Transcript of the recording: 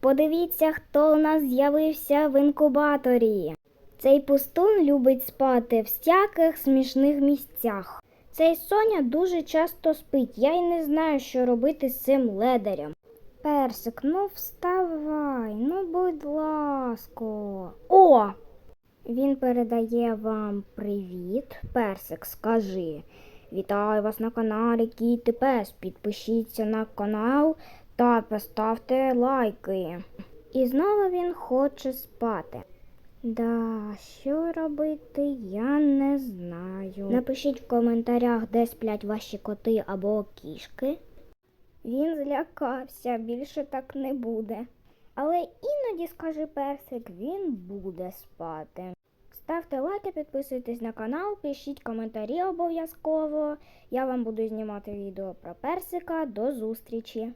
Подивіться, хто у нас з'явився в інкубаторі. Цей пустун любить спати в всяких смішних місцях. Цей Соня дуже часто спить. Я й не знаю, що робити з цим ледарем. Персик, ну вставай, ну будь ласка. О! Він передає вам привіт. Персик, скажи. Вітаю вас на каналі Кіти Пес. Підпишіться на канал та поставте лайки. І знову він хоче спати. Да, що робити, я не знаю. Напишіть в коментарях, де сплять ваші коти або кішки. Він злякався, більше так не буде. Але іноді, скаже персик, він буде спати. Ставте лайки, підписуйтесь на канал, пишіть коментарі обов'язково. Я вам буду знімати відео про персика. До зустрічі!